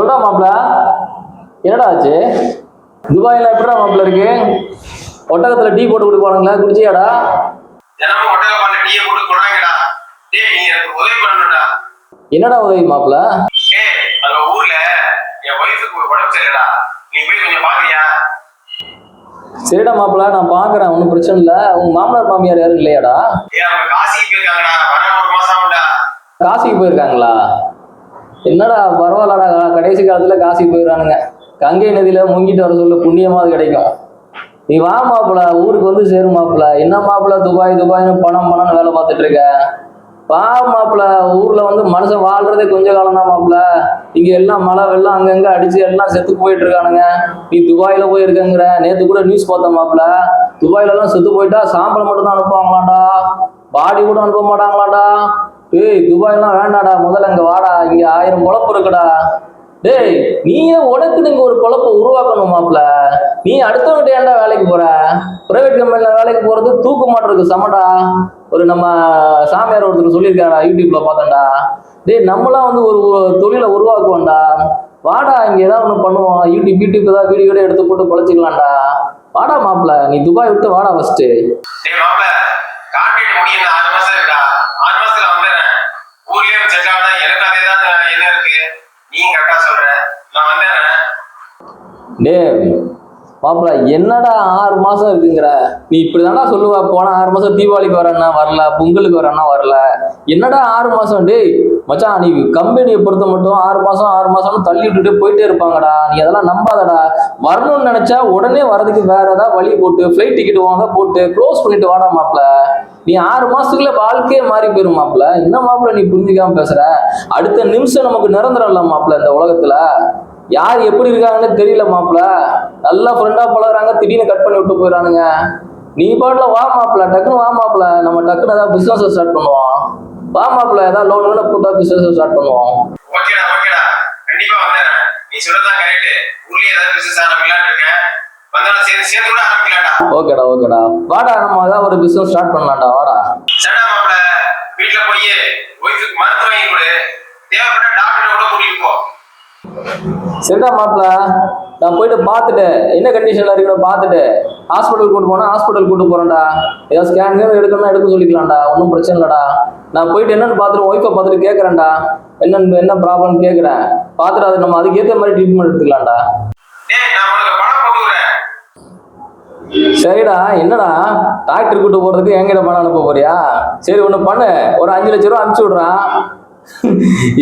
சொல்றா மாப்ள என்னடா ஆச்சு? துபாயில எப்படிடா மாப்ள இருக்கு? ஒட்டகத்துல டீ போட்டு கொடுப்பானுங்களா குடிச்சியாடா? தினமும் ஒட்டக பால்ல டீயை போட்டு கொண்டாங்கடா டேய் நீ எனக்கு உதவி பண்ணணும்டா. என்னடா உதவி மாப்ள ஏய் அந்த ஊர்ல. என் ஒய்ஃபுக்கு உடம்பு சரியில்லடா நீ போய் கொஞ்சம் பாக்குறியா? சரிடா மாப்ள நான் பாக்குறேன் ஒன்றும் பிரச்சனை இல்லை. உங்க மாமனார் மாமியார் யாரும் இல்லையாடா? அவங்க காசிக்கு போயிருக்காங்கடா. வர ஒரு மாசம் ஆகும்டா. காசிக்கு போயிருக்காங்களா? என்னடா பரவாயில்லடா கடைசி காலத்துல காசிக்கு போயிடுறானுங்க. கங்கை நதியில முங்கிட்டு வர சொல்ல புண்ணியமாவது கிடைக்கும். நீ வா மாப்பிள ஊருக்கு வந்து சேரும் மாப்பிள. என்ன மாப்பிள துபாய் துபாய்னு பணம் பணம்னு வேலை பார்த்துட்டு இருக்க? வா மாப்பிள ஊர்ல வந்து மனுஷன் வாழ்றதே கொஞ்ச காலம் தான் மாப்பிள. இங்க எல்லாம் மழை வெள்ளம் அங்கங்க அடிச்சு எல்லாம் செத்து போயிட்டு இருக்கானுங்க. நீ துபாயில போயிருக்கங்கிற. நேத்து கூட நியூஸ் பார்த்தேன் மாப்பிள. துபாயில எல்லாம் செத்து போயிட்டா சாம்பல் மட்டும் தான் அனுப்புவாங்களாண்டா? பாடி கூட அனுப்ப மாட்டாங்களாண்டா? ஏய் துபாய்லாம் வேண்டாடா. முதல்ல அங்கே வாடா. இங்கே ஆயிரம் பொழப்பு இருக்குடா. டேய் நீயே உனக்குன்னு இங்க ஒரு குழப்ப உருவாக்கணும் மாப்பிள்ள நீ அடுத்தவங்கிட்ட ஏன்டா வேலைக்கு போற? பிரைவேட் கம்பெனில வேலைக்கு போறது தூக்க மாட்டுறதுக்கு சமடா. ஒரு நம்ம சாமியார் ஒருத்தர் சொல்லியிருக்காரா யூடியூப்ல பார்த்தேன்டா. டேய் நம்மளாம் வந்து ஒரு தொழிலை உருவாக்குவோம்டா. வாடா இங்க ஏதாவது ஒன்று பண்ணுவோம். யூடியூப் யூடியூப் ஏதாவது வீடியோ கூட எடுத்து போட்டு பொழைச்சிக்கலாம்டா. வாடா மாப்ள நீ துபாய் விட்டு வாடா ஃபர்ஸ்ட் டேய் மாப்பிள்ள கான்ட்ராக்ட் முடிய ஆறு மாசம் இருக்கா ஊர்லயே செட் ஆகுதா எனக்கு அதே தான் என்ன இருக்கு? நீ கரெக்டா சொல்ற. நான் வந்தேன் டேய் மாப்பிள என்னடா ஆறு மாசம் இருக்குங்கிற? நீ இப்படிதான்டா சொல்லுவ. போன ஆறு மாசம் தீபாவளிக்கு வரேன்னா வரல பொங்கலுக்கு வரேன்னா வரல. என்னடா ஆறு மாசம்? டேய் மச்சான் நீ கம்பெனியை பொறுத்த மட்டும் ஆறு மாசம் ஆறு மாசம்னு தள்ளி விட்டுட்டு போயிட்டே இருப்பாங்கடா. நீ அதெல்லாம் நம்பாதடா. வரணும்னு நினைச்சா உடனே வரதுக்கு வேற ஏதாவது வழி போட்டு ஃப்ளைட் டிக்கெட் வாங்க போட்டு க்ளோஸ் பண்ணிட்டு வாடா மாப்பிள்ள நீ ஆறு மாசத்துக்குள்ள வாழ்க்கையே மாறி போயிரும் மாப்பிள என்ன மாப்பிள நீ புரிஞ்சுக்காம பேசுற? அடுத்த நிமிஷம் நமக்கு நிரந்தரம் இல்ல மாப்பிள இந்த உலகத்துல. யார் எப்படி இருக்காங்கன்னு தெரியல மாப்பிள நல்லா ஃப்ரெண்டா பழகுறாங்க திடீர்னு கட் பண்ணி விட்டு போயிடறானுங்க நீ பாட்டில் வா மாப்பிள டக்குன்னு வா மாப்பிள நம்ம டக்குன்னு ஏதாவது பிசினஸ் ஸ்டார்ட் பண்ணுவோம். வா மாப்பிள ஏதாவது லோன் வேணும் போட்டா பிசினஸ் ஸ்டார்ட் பண்ணுவோம். ஓகேடா ஓகேடா கண்டிப்பா வந்துடுறேன். நீ சொல்றதா கரெக்ட் ஊர்லயே ஏதாவது பிசினஸ் ஆரம்பிக்கலாம்னு இருக்கேன். ஓகேடா ஓகேடா. வாடா நம்ம ஏதாவது ஒரு பிசினஸ் ஸ்டார்ட் பண்ணலாம்டா. வாடா. மாப்பிள வீட்டுல போய் ஒய்ஃபுக்கு மருந்து வாங்கி கொடு. தேவைப்பட்ட டாக்டர் கூட கூட்டிட்டு போ. சரிடா மாப்பிள நான் போயிட்டு பார்த்துட்டு என்ன கண்டிஷன்ல இருக்குன்னு பார்த்துட்டு ஹாஸ்பிட்டல் கூட்டு போனா ஹாஸ்பிட்டல் கூட்டு போறேன்டா. ஏதாவது ஸ்கேன் எடுக்கணும்னா எடுக்க சொல்லிக்கலாம்டா. ஒன்றும் பிரச்சனை இல்லடா. நான் போயிட்டு என்னன்னு பார்த்துட்டு ஒய்ஃபை பார்த்துட்டு கேட்குறேன்டா என்னன்னு என்ன ப்ராப்ளம் கேட்குறேன் பார்த்துட்டு அது நம்ம அதுக்கேற்ற மாதிரி ட்ரீட்மெண்ட் எடுத்துக்கலாம்டா. நான் உனக்கு பணம் விடுறேன் சரிடா என்னடா? டாக்டர் கூட்டு போறதுக்கு என்கிட்ட பணம் அனுப்ப போறியா? சரி ஒன்று பண்ணு. ஒரு அஞ்சு லட்ச ரூபா அனுப்பிச்சு விட்றான்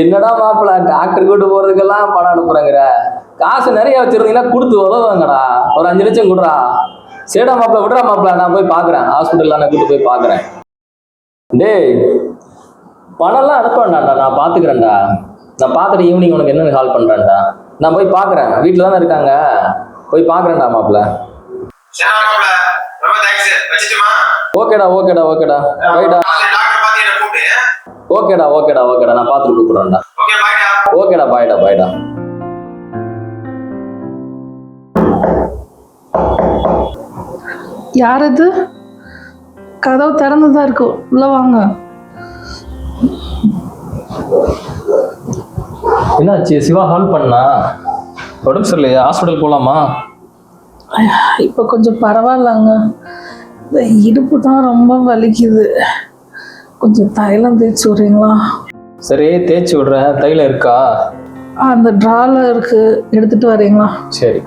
என்னடா மாப்பிள்ள டாக்டர் கூட்டு போறதுக்கெல்லாம் பணம் அனுப்புறேங்கிற? காசு நிறைய வச்சிருந்தீங்கன்னா கொடுத்து உதவுங்கடா. ஒரு அஞ்சு லட்சம் கொடுறா. சரிடா மாப்பிள்ள விடுறா மாப்பிள்ள நான் போய் பார்க்குறேன். ஹாஸ்பிட்டலில் நான் கூட்டு போய் பார்க்குறேன். டேய் பணம்லாம் அனுப்ப வேண்டாம்டா நான் பார்த்துக்கிறேன்டா. நான் பார்த்துட்டு ஈவினிங் உனக்கு என்னென்னு கால் பண்ணுறேன்டா நான் போய் பார்க்குறேன். வீட்டில் தானே இருக்காங்க. போய் பார்க்குறேன்டா மாப்பிள்ள ஓகேடா ஓகேடா ஓகேடா. கூப்பிடு. ஓகேடா ஓகேடா ஓகேடா. நான் பார்த்துட்டு கூப்பிடுறேன்டா. ஓகேடா பாய்டா பாய்டா யார் இது? கதவு திறந்து தான் இருக்கு. உள்ள வாங்க. என்னாச்சு? சிவா ஹால் பண்ணா. உடம்பு சரியில்லையா? ஹாஸ்பிட்டல் போகலாமா இப்போ கொஞ்சம் பரவாயில்லங்க. இந்த இடுப்பு தான் ரொம்ப வலிக்குது. கொஞ்சம் தைலம் தேய்ச்சி விட்றீங்களா? சரி தேய்ச்சி விடுறேன். தைலம் இருக்கா? அந்த ட்ரால இருக்கு. எடுத்துட்டு வரீங்களா? சரி.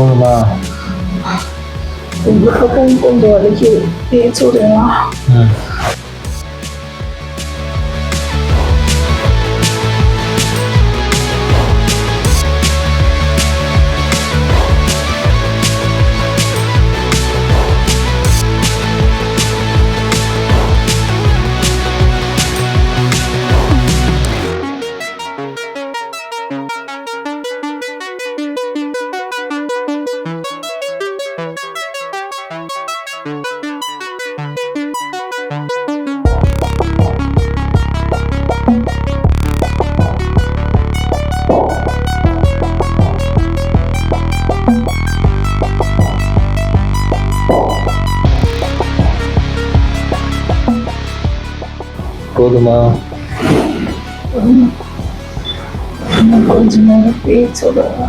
போதுமா இந்த பக்கம் கொஞ்சம் வலிக்கு தேய்ச்சி விடுங்களா ம் போதுமா இன்னும் கொஞ்ச நேரம் தேய்ச்சி விடுங்க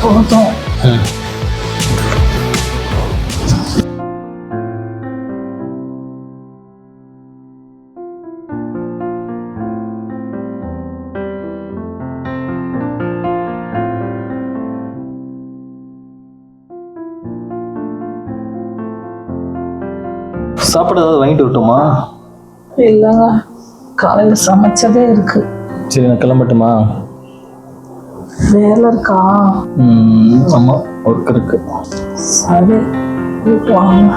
போதும் ம் சாப்பாடு ஏதாவது வாங்கிட்டு வரட்டுமா இல்லைங்க காலையில் சமைச்சதே இருக்கு. சரி நான் கிளம்பட்டுமா? வேலை இருக்கா? ம் ஆமாம் ஒர்க் இருக்கு. சரி வாங்க.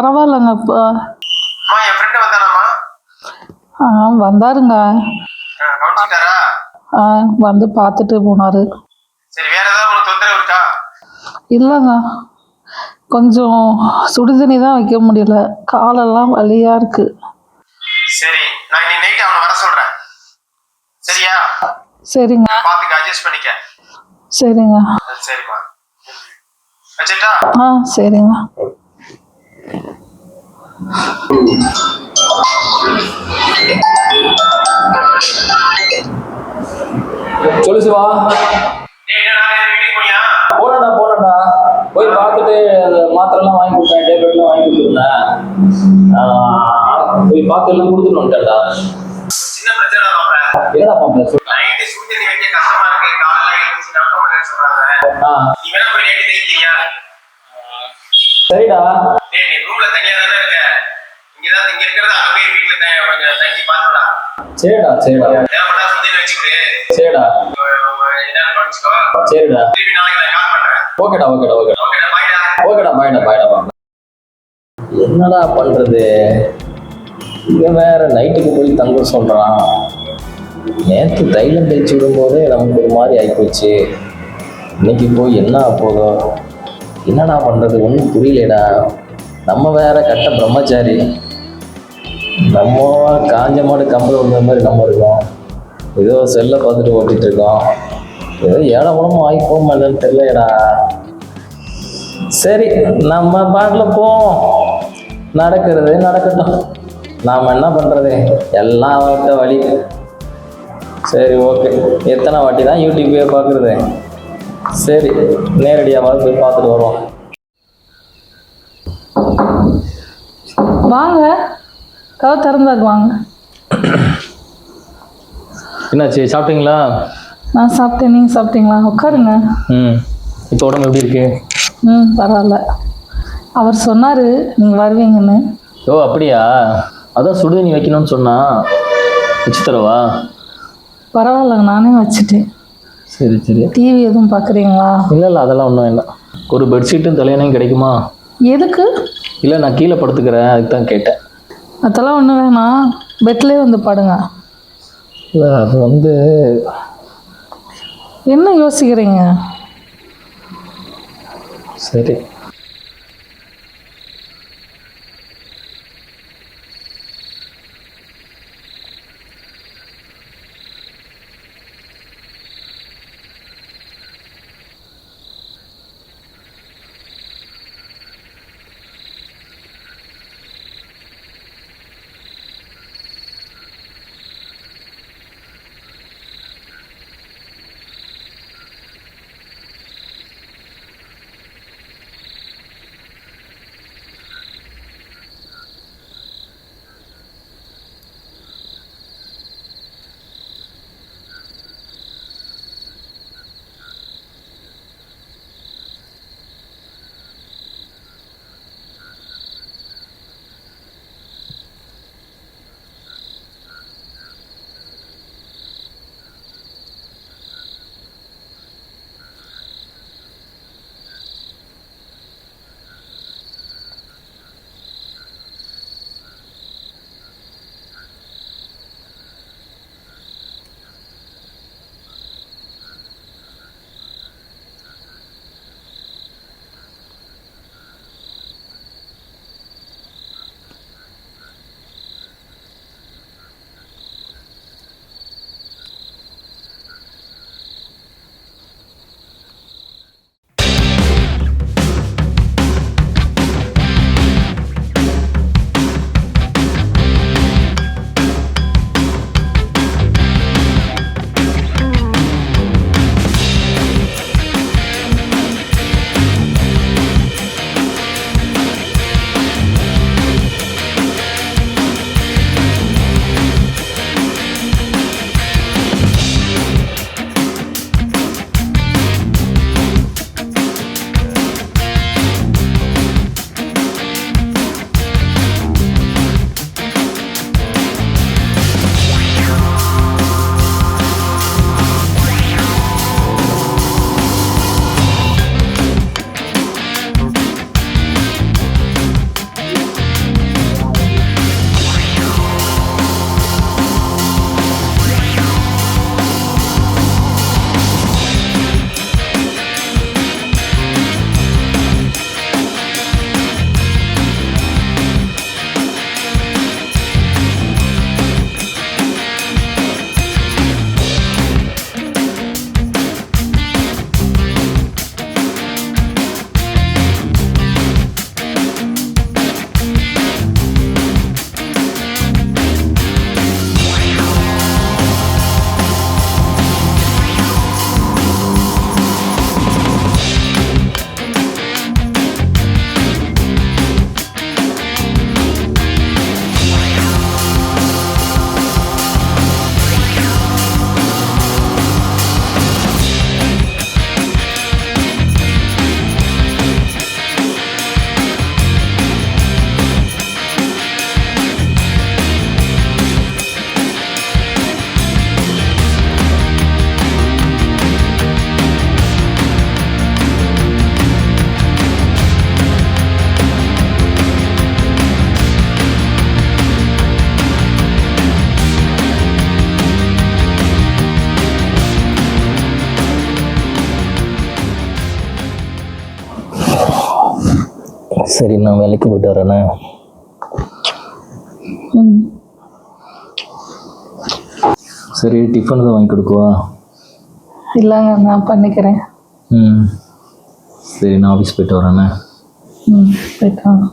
பரவாயில்லைங்க. இப்போ ஆ வந்தாருங்க. ஆ, வந்து பார்த்துட்டு போனார். இல்லைங்க. கொஞ்சம் சுடுதண்ணி தான் வைக்க முடியல. காலெல்லாம் வலியாக இருக்கு. சரி நான் இன்னைக்கு நைட் அவனை வர சொல்றேன். சரியா? சரிங்க. பாத்துக்க அட்ஜஸ்ட் பண்ணிக்க. சரிங்க. சரிம்மா. வச்சுட்டா? ஆ சரிங்க. சொல்லு சிவா. போனடா போனடா போய் பார்த்துட்டு அந்த மாத்திரைலாம் வாங்கி கொடுத்தேன் டேப்லெட்லாம் வாங்கி கொடுத்துருந்தேன். போய் பார்த்து எல்லாம் கொடுத்துட்டு வந்துட்டேன்டா. என்னடா தேய்க்கிறியா? சரிடா. ரூம்ல தனியா தானே இருக்க? இங்கதான் இங்க இருக்கிறது அங்க போய் வீட்டுல தங்கி பாத்துடா சரிடா சரிடா. தேவைப்பட்டா சுடு தண்ணி வச்சுக்கிடு. சரிடா. என்னன்னு சரிடா. திருப்பி நாளைக்கு நான் கால் பண்றேன். ஓகேடா ஓகேடா ஓகேடா. ஓகேடா பாய்டா ஓகேடா பாய்டா பாய்டா என்னடா பண்றது? இவன் வேற நைட்டுக்கு போய் தங்க சொல்றான். நேற்று தைலம் தேய்ச்சி விடும்போதே நமக்கு ஒரு மாதிரி ஆகிப்போச்சு இன்னைக்கு போய் என்ன ஆகப் போதோ என்னடா பண்றது? ஒன்றும் புரியலடா நம்ம வேற கட்ட பிரம்மச்சாரி. நம்ம காஞ்ச மாடு கம்பல் வந்த மாதிரி நம்ம இருக்கோம். ஏதோ செல்லை பார்த்துட்டு ஓட்டிட்டு இருக்கோம். ஏதோ ஏழை உடம்பு போக என்னன்னு தெரியலடா சரி நம்ம பாட்டில் போவோம். நடக்கிறது நடக்கட்டும். நாம் என்ன பண்ணுறது எல்லாம் அவர்கிட்ட வழி. சரி ஓகே. எத்தனை வாட்டி தான் யூடியூப்பே பார்க்குறது? சரி நேரடியாக போய் பார்த்துட்டு வருவோம். வாங்க. கதவு திறந்தாக்கு வாங்க. என்னாச்சு சாப்பிட்டீங்களா? நான் சாப்பிட்டேன் நீங்கள் சாப்பிட்டீங்களா? உட்காருங்க. ம். இப்போ உடம்பு எப்படி இருக்கு? ம் பரவாயில்ல. அவர் சொன்னார் நீங்கள் வருவீங்கன்னு. ஓ அப்படியா? அதான் சுடுதண்ணி வைக்கணும்னு சொன்னா. வச்சு தரவா? பரவாயில்ல நானே வச்சுட்டேன். சரி சரி. டிவி எதுவும் பார்க்குறீங்களா இல்லை இல்லை அதெல்லாம் ஒன்றும் வேண்டாம். ஒரு பெட்ஷீட்டும் தலையணையும் கிடைக்குமா? எதுக்கு? இல்லை நான் கீழே படுத்துக்கிறேன். அதுக்கு தான் கேட்டேன். அதெல்லாம் ஒன்றும் வேணாம். பெட்லேயே வந்து படுங்க. இல்லை அது வந்து என்ன யோசிக்கிறீங்க? சரி. சரி நான் வேலைக்கு போயிட்டு வரேண்ணே ம். சரி டிஃபன் தான் வாங்கி கொடுக்குவா? இல்லைங்க நான் பண்ணிக்கிறேன். ம். சரி நான் ஆஃபீஸ் போயிட்டு வரேண்ணே ம் போயிட்டு போயிட்டு.